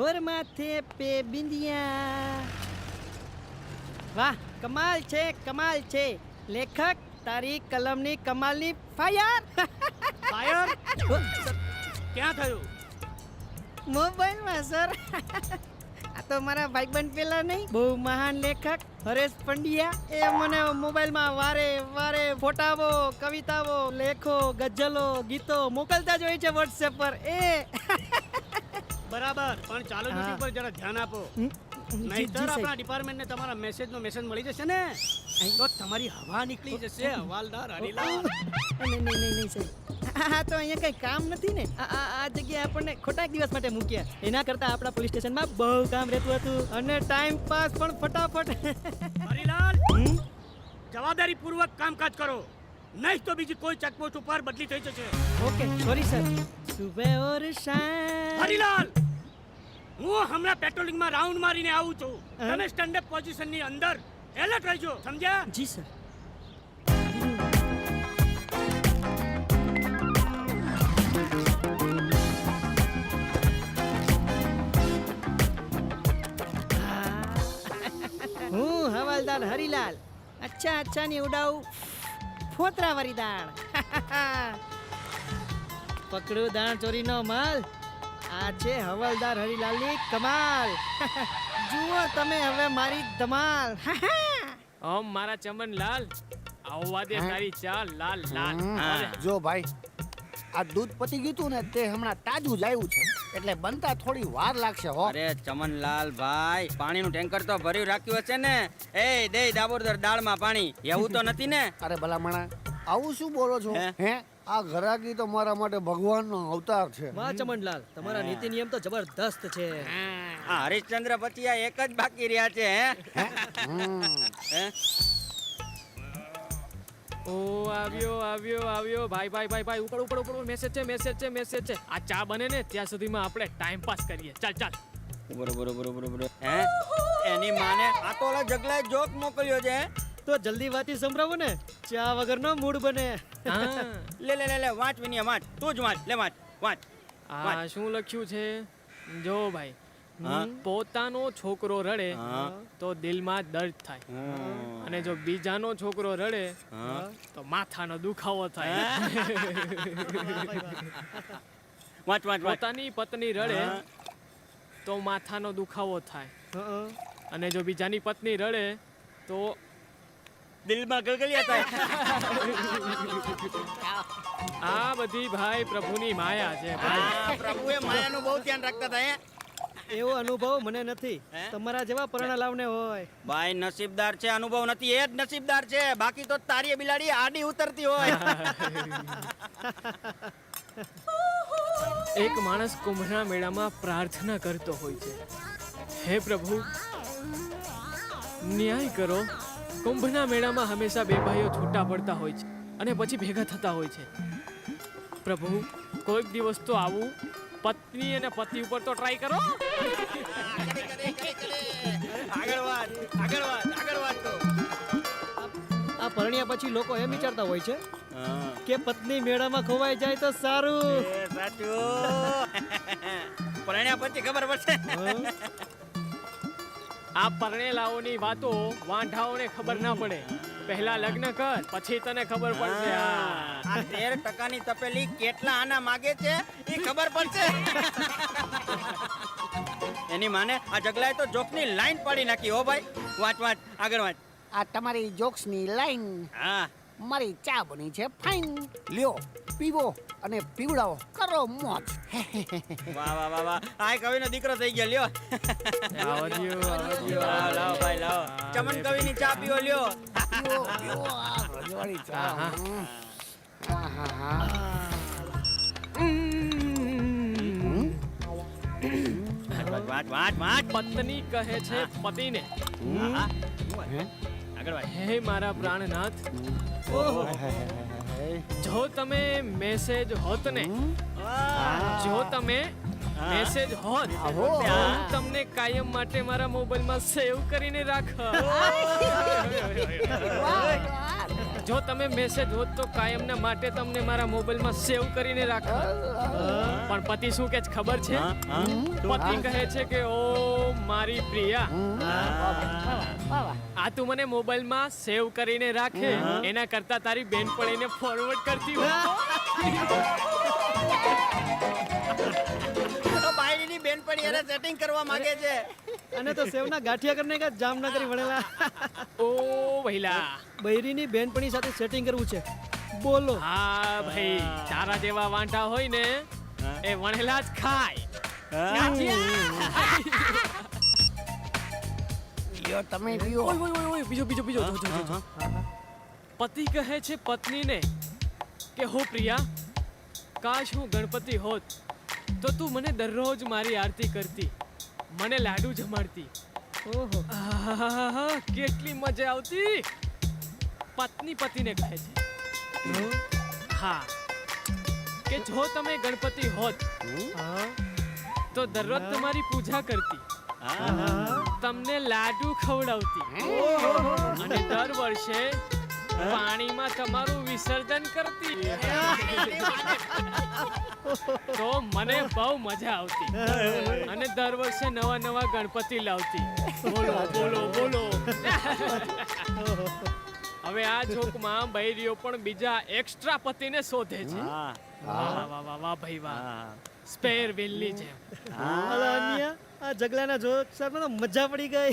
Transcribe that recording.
માથે પે બિંદિયા. વાહ કમાલ છે કમાલ છે. લેખક તારી કલમની કમાલની ફાયર. ફાયર? ક્યાં થયું? મોબાઈલમાં સર. આ તો મારા ભાઈબંધ પેલા નહીં. બહુ મહાન લેખક હરેશ પંડ્યા. એ મને મોબાઈલમાં વારે વારે ફોટાઓ કવિતાઓ લેખો ગઝલો ગીતો મોકલતા જ હોય છે વોટ્સએપ પર. એ. બરાબર પણ ચાલો હા. ડ્યુટી પર જરા ધ્યાન આપો નહીતર આપણા ડિપાર્ટમેન્ટને તમારા મેસેજનો મેસેજ મળી જશે ને તો તમારી હવા નીકળી જશે હવાલદાર હરીલાલ નહીં નહીં નહીં સાહેબ આ તો અહીંયા કંઈ કામ નથી ને આ જગ્યાએ આપણને ખોટા એક દિવસ માટે મૂક્યા એના કરતા આપણા પોલીસ સ્ટેશનમાં બહુ કામ રહેતું હતું અને ટાઈમ પાસ પણ ફટાફટ હરીલાલ? જવાબદારી પૂર્વક કામકાજ કરો નહીં તો બીજી કોઈ ચેકપોસ્ટ ઉપર બદલી થઈ જશે ઓકે સોરી સર સુબહ ઓર શામ હરીલાલ હું હમણાં પેટ્રોલિંગમાં રાઉન્ડ મારીને આવું છું? તમે સ્ટેન્ડ અપ પોઝિશનની અંદર એલર્ટ રહેજો સમજ્યા? જી સર. હું હવાલદાર હરીલાલ. અચ્છા અચ્છા ની ઉડાવું ફોતરા વરી દાણ પકડું દાણ ચોરીનો માલ. આ છે હવાલદાર હરિલાલની કમાલ. જુઓ તમે હવે મારી ધમાલ. હમ મારા ચમનલાલ આવવા દે તારી ચાલ લાલ લાલ. જો ભાઈ આ દૂધ પતી ગયું તું ને તે હમણાં તાજું જ આવ્યું છે. એટલે બનતા થોડી વાર લાગશે હો. અરે ચમનલાલ ભાઈ પાણીનું ટેન્કર તો ભર્યું રાખ્યું હશે ને. એ દે દાબોદર દાળમાં પાણી. એવું તો નથી ને? અરે ભલામણા આવું શું બોલો છો? હે? આ ઘરાકી તો મારા માટે ભગવાનનો અવતાર છે. વાહ ચમનલાલ તમારા નીતિ નિયમ તો જબરદસ્ત છે. આ હરિશ્ચંદ્ર પતિયા એક જ બાકી રહ્યા છે હે? ઓ આવ્યો આવ્યો આવ્યો. ભાઈ ભાઈ ભાઈ ભાઈ ઉપર ઉપર ઉપર મેસેજ છે મેસેજ છે મેસેજ છે. આ ચા બને ને ત્યાં સુધીમાં આપણે ટાઈમ પાસ કરીએ. ચાલ ચાલ. બરોબર બરોબર બરોબર હે? એની માને આ તો ઓલા જગલાએ જોક મોકલ્યો છે હે? તો જલ્દી વાતી સંભળાવો ને. ચા વગરનો મૂડ બને. લે લે લે લે વાંચ વિનિયા વાંચ. તું જ વાંચ. લે વાંચ. વાંચ. આ શું લખ્યું છે? જો ભાઈ પોતાનો છોકરો રડે તો દિલમાં દર્દ થાય. અને જો બીજાનો છોકરો રડે તો માથાનો દુખાવો થાય. વાંચ વાંચ વાંચ. પોતાની પત્ની રડે તો માથાનો દુખાવો થાય. અને જો બીજાની પત્ની રડે તો દિલમાં ગલગલિયા થાય. આ બધી ભાઈ પ્રભુની માયા છે ભાઈ. પ્રભુએ માયાનું બહુ ધ્યાન રાખતા હતા એવો અનુભવ મને નથી. તમારા જેવા પરણા લાવને હોય. ભાઈ નસીબદાર છે અનુભવ નથી. એ જ નસીબદાર છે. બાકી તો તારી બિલાડી આડી ઉતરતી હોય. એક માણસ કુંભના મેળામાં પ્રાર્થના કરતો હોય છે. હે પ્રભુ ન્યાય કરો. કુંભના મેળામાં હંમેશા બે ભાઈઓ છૂટા પડતા હોય છે અને પછી ભેગા થતા હોય છે. પ્રભુ કોઈક દિવસ તો આવું. પત્ની અને પતિ ઉપર તો ટ્રાય કરો. આગળ વાત આગળ વાત આગળ વાત તો. આ પરણ્યા પછી લોકો એમ વિચારતા હોય છે કે પત્ની મેળામાં ખોવાઈ જાય તો સારું. સાચું. પરણ્યા પછી ખબર પડશે? આ પરણેલાઓની વાતો વાંઢાઓને ખબર ના પડે. પહેલા લગ્ન કર પછી તને ખબર પડશે. આ તેર ટકાની તપેલી કેટલા આના માગે છે એ ખબર પડશે. એની માને આ જગલાએ તો જોકની લાઈન પાડી નાખી હો ભાઈ. વાંચ વાંચ આગળ વાંચ. આ તમારી જોક્સની લાઈન. હા. મારી ચા બની છે. ફાઇન. લ્યો પીવો અને પીવડાવો. કરો મોજ. વાહ વાહ વાહ વાહ. આ કવિનો દીકરો થઈ ગયો લ્યો. આવો દ્યો, આવો લાવ. લાવો ભાઈ લાવ. ચમન કવિની ચા પીઓ લ્યો. પીવો પીવો આ રજવાડી ચા. હા હા. હા વાટ વાટ વાંચ પત્ની કહે છે પતિને. હા, હા. આગળ વાંચ હે મારા પ્રાણનાથ. જો તમે મેસેજ હોત ને જો તમે મેસેજ હોત. હું તમને કાયમ માટે મારા મોબાઈલમાં સેવ કરીને રાખ. જો તમે મેસેજ હોત તો કાયમના માટે તમને મારા મોબાઈલમાં સેવ કરીને રાખો પણ પતિ શું કે ખબર છે? પતિ કહે છે કે ઓ મારી પ્રિયા આ તું મને મોબાઈલમાં સેવ કરીને રાખે. એના કરતા તારી બેનપણીને ફોરવર્ડ કરતી હોય. તો બેન બેનપણી એને સેટિંગ કરવા માંગે છે. અને તો સેવના ગાંઠિયા કરને કા જામનગરી ભણેલા ઓ ભઈલા બૈરીની બેનપણી સાથે સેટિંગ કરવું છે. બોલો. હા ભાઈ તારા જેવા વાંઢા હોય ને એ વણેલા જ ખાય. તમે પીઓ. ઓય ઓય ઓય ઓય બીજો બીજો બીજો. પતિ કહે છે પત્નીને કે હો પ્રિયા કાશ હું ગણપતિ હોત તો તું મને દરરોજ મારી આરતી કરતી. મને લાડુ જમાડતી. ઓહો. આહાહાહા, કેટલી મજા આવતી. પત્ની પતિને કહે છે. હા. કે જો તમે ગણપતિ હોત તો દરરોજ તમારી પૂજા કરતી. તમને લાડુ ખવડાવતી. અને દર વર્ષે પાણીમાં તમારું વિસર્જન કરતી. તો મને બહુ મજા આવતી. અને દર વર્ષે નવા નવા ગણપતિ લાવતી. બોલો બોલો બોલો. હવે આ જોકમાં બૈરીઓ પણ બીજા એક્સ્ટ્રા પતિને શોધે છે. વાહ વાહ વાહ વાહ ભાઈ વાહ. સ્પેર વ્હીલની જેમ. આ જગલાના જોક સર મજા પડી ગઈ.